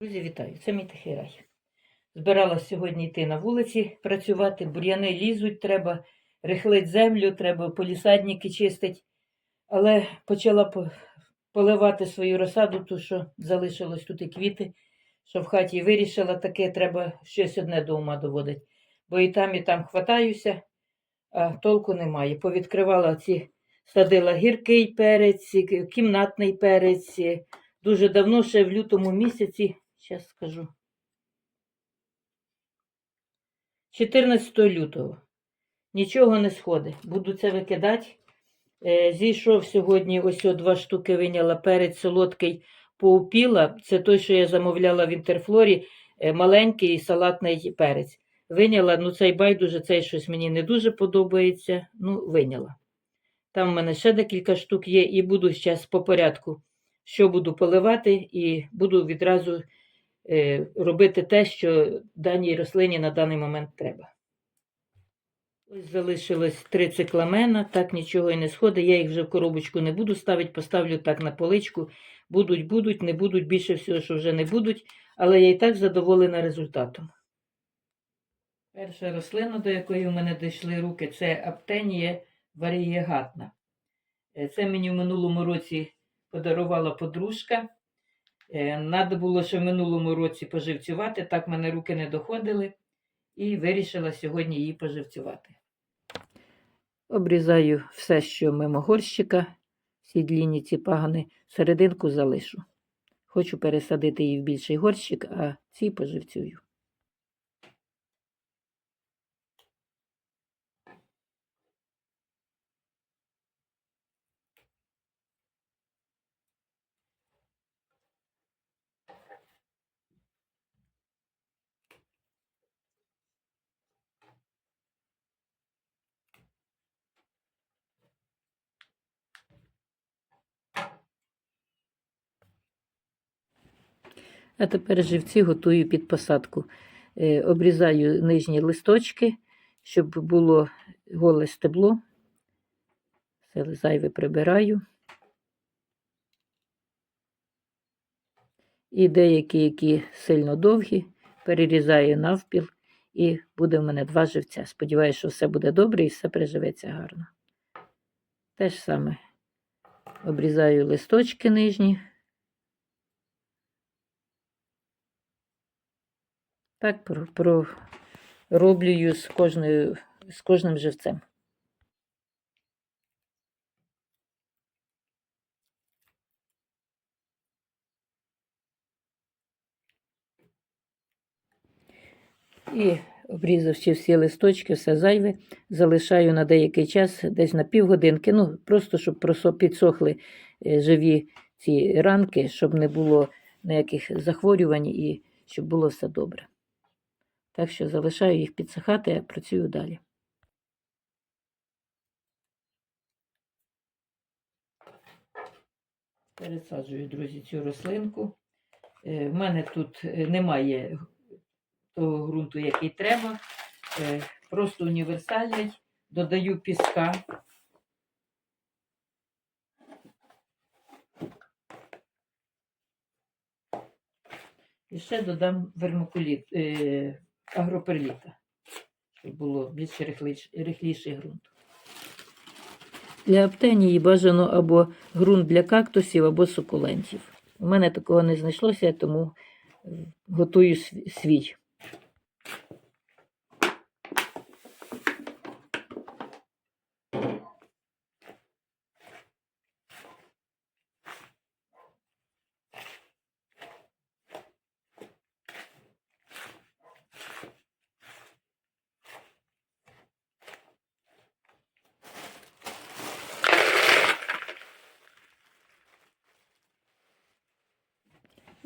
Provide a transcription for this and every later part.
Друзі, вітаю! Це мій тихий рай. Збиралась сьогодні йти на вулиці працювати, бур'яни лізуть, треба рихлить землю, треба полісадники чистить. Але почала поливати свою розсаду, ту, що залишилось тут і квіти, що в хаті вирішила таке, треба щось одне до ума доводити. Бо і там, і там хватаюся, а толку немає. Повідкривала ці, садила гіркий перець, кімнатний перець. Дуже давно, ще в лютому місяці, зараз скажу. 14 лютого. Нічого не сходить. Буду це викидати. Е, Зійшов сьогодні ось о два штуки виняла перець солодкий поупіла. Це той, що я замовляла в інтерфлорі, е, маленький салатний перець. Виняла, ну цей байдуже, цей щось мені не дуже подобається. Ну, виняла. Там в мене ще декілька штук є, і буду зараз по порядку, що буду поливати, і буду відразу робити те, що даній рослині на даний момент треба. Ось залишилось три цикламена, так нічого і не сходить. Я їх вже в коробочку не буду ставити, поставлю так на поличку. Будуть, будуть, не будуть, більше всього, що вже не будуть, але я і так задоволена результатом. Перша рослина, до якої в мене дійшли руки, це аптенія варієгатна. Е, Це мені в минулому році подарувала подружка. Надо було ще в минулому році поживцювати, так мене руки не доходили, і вирішила сьогодні її поживцювати. Обрізаю все, що мимо горщика, всі длінні ці пагани, серединку залишу. Хочу пересадити її в більший горщик, а ці поживцюю. А тепер живці готую під посадку. Е, Обрізаю нижні листочки, щоб було голе стебло. Все зайве прибираю. І деякі, які сильно довгі, перерізаю навпіл, і буде в мене два живця. Сподіваюся, що все буде добре і все приживеться гарно. Те ж саме обрізаю листочки нижні. Так про, про роблю з, кожною, з кожним живцем. І обрізавши всі листочки, все зайве, залишаю на деякий час, десь на півгодинки, ну, просто щоб підсохли е, живі ці ранки, щоб не було ніяких захворювань і щоб було все добре. Так що залишаю їх підсихати, а працюю далі. Пересаджую, друзі, цю рослинку. Е, В мене тут е, немає того ґрунту, який треба. Е, Просто універсальний. Додаю піска. І ще додам вермикуліт, агроперліта, щоб було більш рихліший ґрунт. Для аптенії бажано або ґрунт для кактусів, або сукулентів. У мене такого не знайшлося, тому готую свій.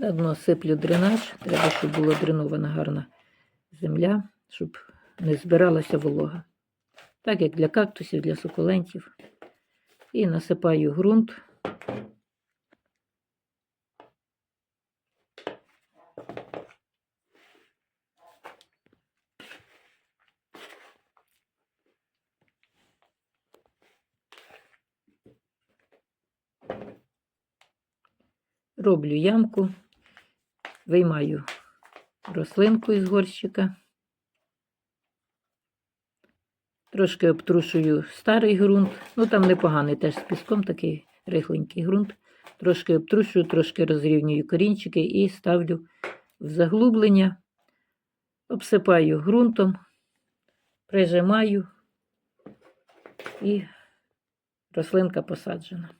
На дно сиплю дренаж. Треба, щоб була дренована гарна земля, щоб не збиралася волога. Так як для кактусів, для сукулентів. І насипаю ґрунт. Роблю ямку Виймаю рослинку із горщика. Трошки обтрушую старий ґрунт. Ну там непоганий теж з піском, такий рихленький ґрунт. Трошки обтрушую, трошки розрівнюю корінчики і ставлю в заглублення, обсипаю ґрунтом, прижимаю і рослинка посаджена.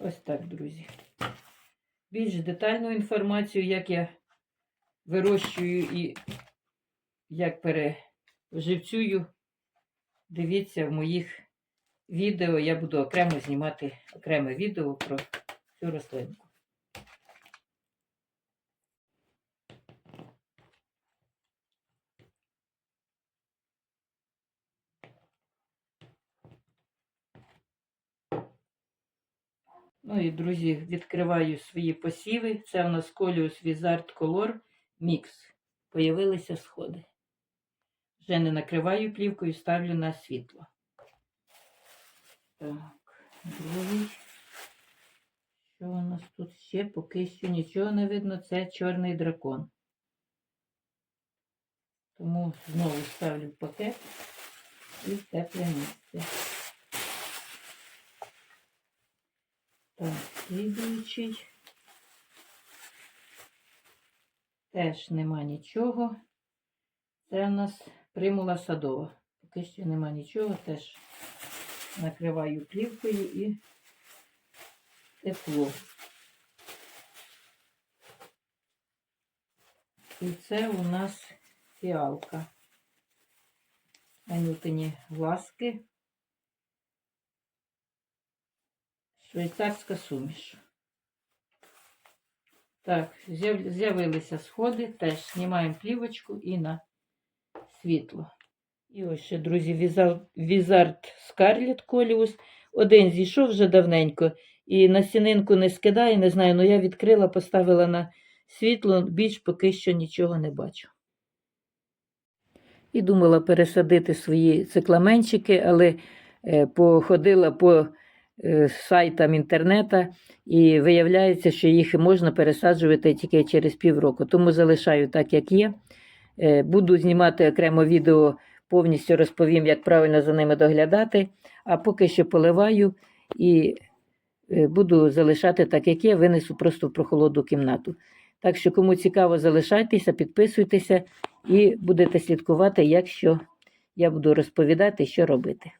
Ось так, друзі. Більш детальну інформацію, як я вирощую і як переживцюю, дивіться в моїх відео. Я буду окремо знімати окреме відео про цю рослинку. Ну і, друзі, відкриваю свої посіви. Це в нас Коліус Wizard Color Mix. Появилися сходи. Вже не накриваю плівкою, ставлю на світло. Так, другий. Що у нас тут ще? Поки що нічого не видно. Це чорний дракон. Тому знову ставлю в пакет і в тепле місце. Так, слідуючий. Теж нема нічого. Це у нас примула садова. Поки що нема нічого, теж накриваю плівкою і тепло. І це у нас фіалка. Анютині глазки. Швейцарська суміш. Так, з'явилися сходи, теж знімаємо плівочку і на світло. І ось ще, друзі, візар- візард Скарлет Коліус. Один зійшов вже давненько і на сінинку не скидає, не знаю, але я відкрила, поставила на світло, більш поки що нічого не бачу. І думала пересадити свої цикламенчики, але е, походила по сайтам інтернета, і виявляється, що їх можна пересаджувати тільки через півроку. Тому залишаю так, як є. Е, Буду знімати окремо відео, повністю розповім, як правильно за ними доглядати. А поки що поливаю і е, буду залишати так, як є, винесу просто в прохолодну кімнату. Так що, кому цікаво, залишайтеся, підписуйтеся і будете слідкувати, якщо я буду розповідати, що робити.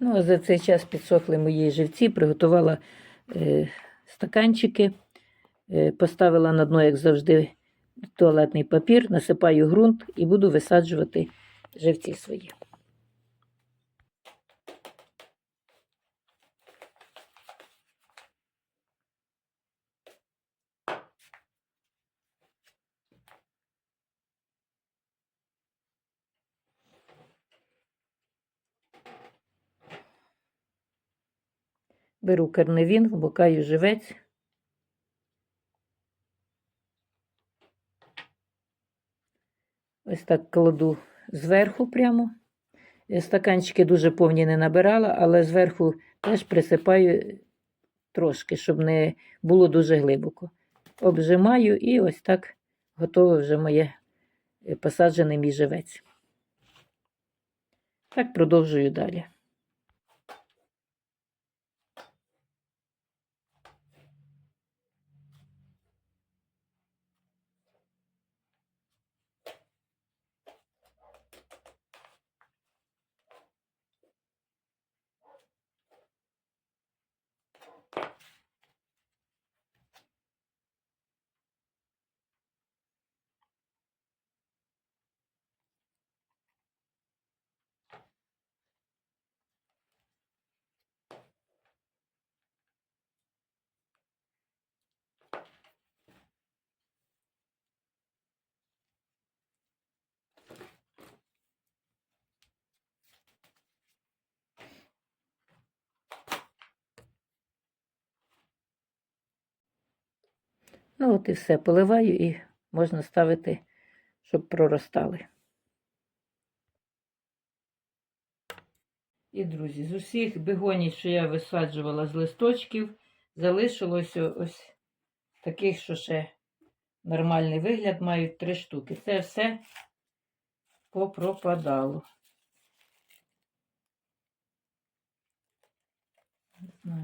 Ну, а за цей час підсохли мої живці, приготувала е, стаканчики, е, поставила на дно, як завжди, туалетний папір, насипаю ґрунт і буду висаджувати живці свої. Беру карневін, вмикаю живець. Ось так кладу зверху прямо. Стаканчики дуже повні не набирала, але зверху теж присипаю трошки, щоб не було дуже глибоко. Обжимаю і ось так готове вже моє е, посаджений мій живець. Так продовжую далі. Ну, от і все, поливаю і можна ставити, щоб проростали. І, друзі, з усіх бегоній, що я висаджувала з листочків, залишилося ось таких, що ще нормальний вигляд мають три штуки. Це все попропадало.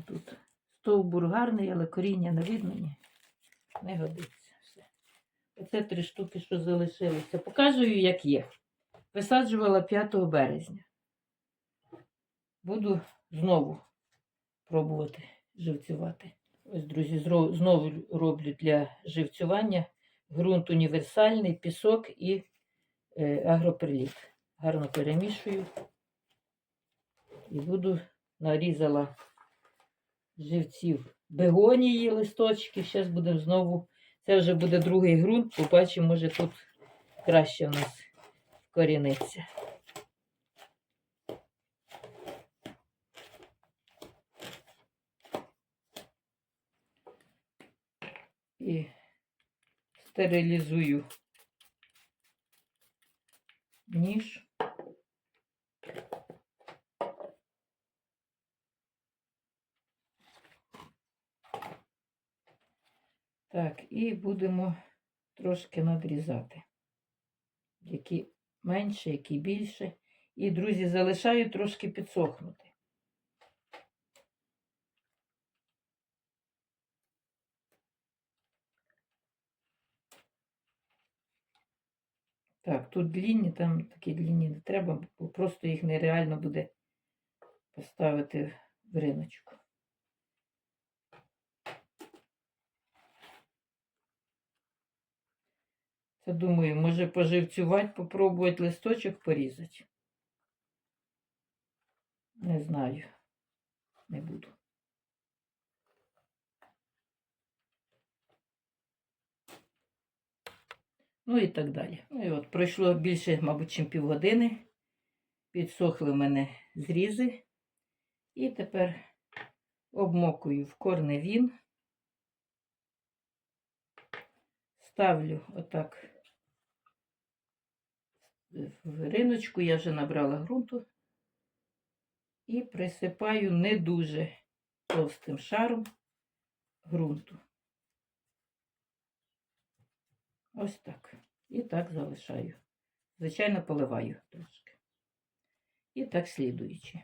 Тут стовбур гарний, але коріння не видно ні. Не годиться все. Оце три штуки, що залишилися. Показую, як є. Висаджувала 5 березня. Буду знову пробувати живцювати. Ось, друзі, знову роблю для живцювання ґрунт універсальний, пісок і е, агроприліт. Гарно перемішую і буду нарізала живців бегонії листочки. Зараз будемо знову. Це вже буде другий ґрунт. Побачимо, може тут краще в нас коріниться. І стерилізую ніж. Так, і будемо трошки надрізати. Які менше, які більше. І, друзі, залишаю трошки підсохнути. Так, тут длінні, там такі длінні не треба, бо просто їх нереально буде поставити в риночку. Це думаю, може поживцювати, попробувати листочок порізати. Не знаю. Не буду. Ну і так далі. Ну і от пройшло більше, мабуть, ніж півгодини. Підсохли в мене зрізи. І тепер обмокую в корневін. Ставлю отак в риночку, я вже набрала ґрунту. І присипаю не дуже товстим шаром ґрунту. Ось так. І так залишаю. Звичайно, поливаю трошки. І так слідуючи.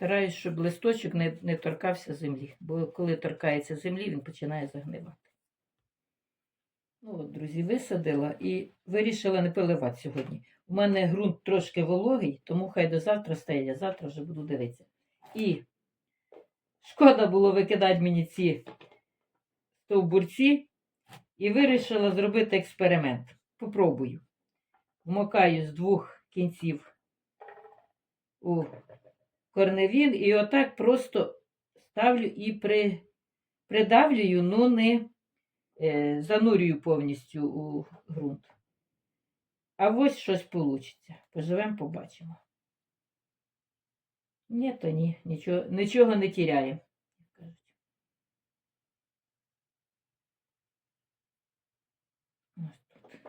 Стараюсь, щоб листочок не, не торкався землі, бо коли торкається землі, він починає загнивати. Ну от, друзі, висадила і вирішила не поливати сьогодні. У мене ґрунт трошки вологий, тому хай до завтра стає, я завтра вже буду дивитися. І шкода було викидати мені ці стовбурці, і вирішила зробити експеримент. Попробую. Вмокаю з двох кінців у корневін і отак просто ставлю і при, придавлюю, ну не е, занурюю повністю у ґрунт. А ось щось вийде. Поживемо, побачимо. Ні, то ні, нічого, нічого не тіряємо. Ось тут.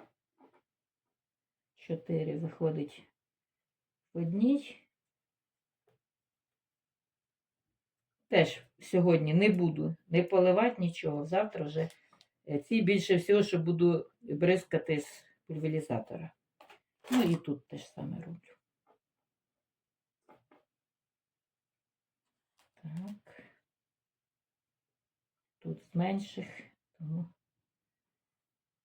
Чотири виходить в одній. Теж сьогодні не буду не поливати нічого. Завтра вже е, ці більше всього, що буду бризкати з пульверізатора. Ну і тут теж саме роблю. Так. Тут з менших, тому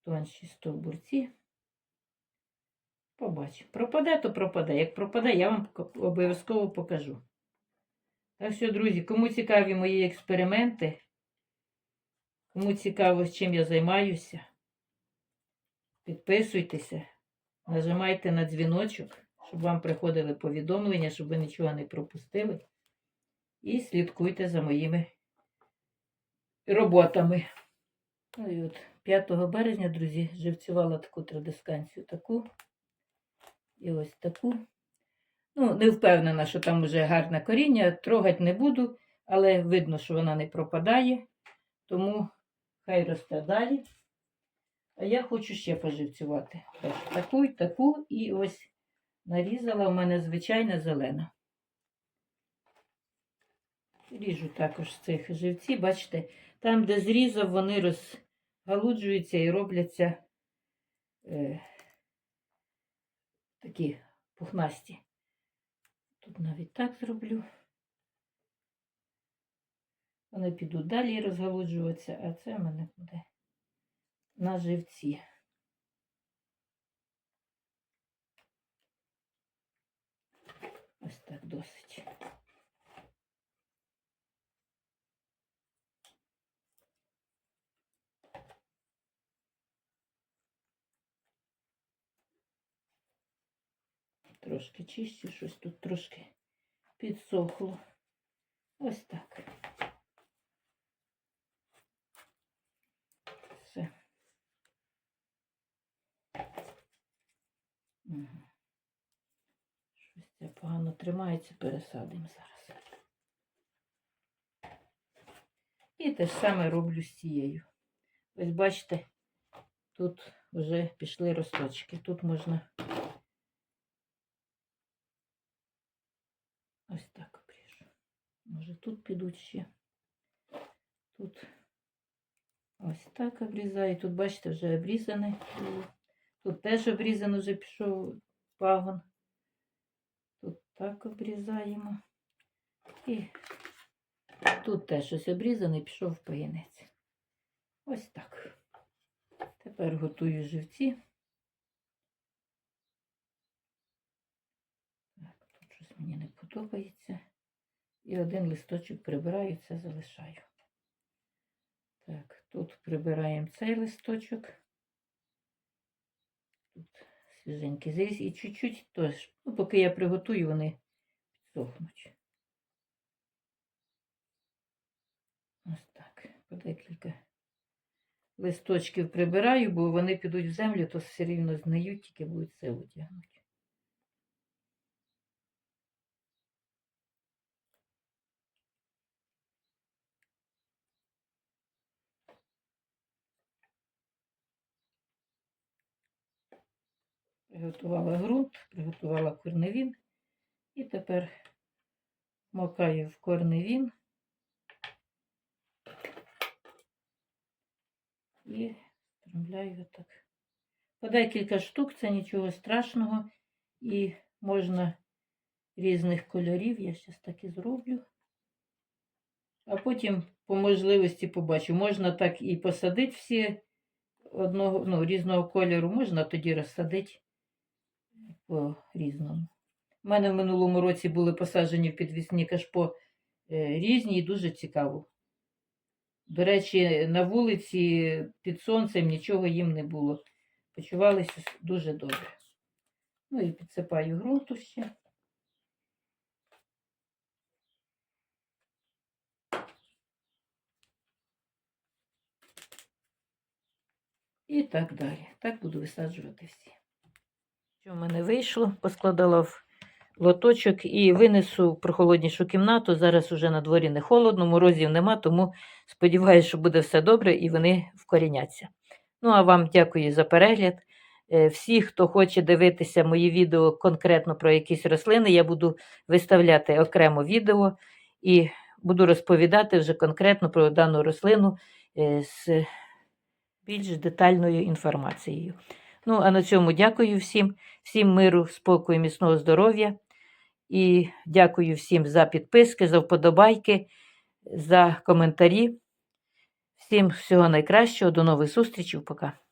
тонші стовбурці. Побачимо. Пропаде, то пропаде. Як пропаде, я вам обов'язково покажу. Так що, друзі, кому цікаві мої експерименти, кому цікаво, чим я займаюся, підписуйтеся, нажимайте на дзвіночок, щоб вам приходили повідомлення, щоб ви нічого не пропустили. І слідкуйте за моїми роботами. Ну і от 5 березня, друзі, живцювала таку традисканцію, таку і ось таку. Ну, не впевнена, що там вже гарне коріння, трогати не буду, але видно, що вона не пропадає, тому хай росте далі. А я хочу ще поживцювати. Теж Таку й таку, і ось нарізала у мене звичайна зелена. Ріжу також цих живці, бачите, там, де зрізав, вони розгалуджуються і робляться е, такі пухнасті. Тут навіть так зроблю. Вони підуть далі розгалуджуватися, а це в мене буде на живці. Ось так досить. Трошки чищу, щось тут трошки підсохло. Ось так. Все. Мгм. Щось це погано тримається, пересадимо зараз. І те ж саме роблю з цією. Ось бачите, тут вже пішли росточки. Тут можна ось так обріжу. Може тут підуть ще. Тут ось так обрізаю. Тут, бачите, вже обрізане. Тут теж обрізано вже пішов пагон. Тут так обрізаємо. І тут теж ось обрізаний, пішов паянець. Ось так. Тепер готую живці. Так, тут щось мені не подобається. І один листочок прибираю, це залишаю. Так, тут прибираємо цей листочок. Тут свіженький зріз і чуть-чуть теж. Ну, поки я приготую, вони підсохнуть. Ось так. По декілька листочків прибираю, бо вони підуть в землю, то все рівно згниють, тільки будуть силу тягнути. Приготувала ґрунт, приготувала корневін. І тепер макаю в корневін і стромляю так. По декілька штук, це нічого страшного. І можна різних кольорів, я зараз так і зроблю. А потім по можливості побачу. Можна так і посадити всі одного, ну, різного кольору, можна тоді розсадити по різному. У мене в минулому році були посаджені в підвісні кашпо е, різні і дуже цікаво. До речі, на вулиці під сонцем нічого їм не було. Почувалися дуже добре. Ну і підсипаю ґрунту ще. І так далі. Так буду висаджувати всі. Що в мене вийшло? Поскладала в лоточок і винесу в прохолоднішу кімнату. Зараз уже на дворі не холодно, морозів нема, тому сподіваюся, що буде все добре і вони вкоріняться. Ну, а вам дякую за перегляд. Е, Всі, хто хоче дивитися мої відео конкретно про якісь рослини, я буду виставляти окремо відео і буду розповідати вже конкретно про дану рослину е, з більш детальною інформацією. Ну, а на цьому дякую всім, всім миру, спокою, міцного здоров'я. І дякую всім за підписки, за вподобайки, за коментарі. Всім всього найкращого, до нових зустрічей. Пока.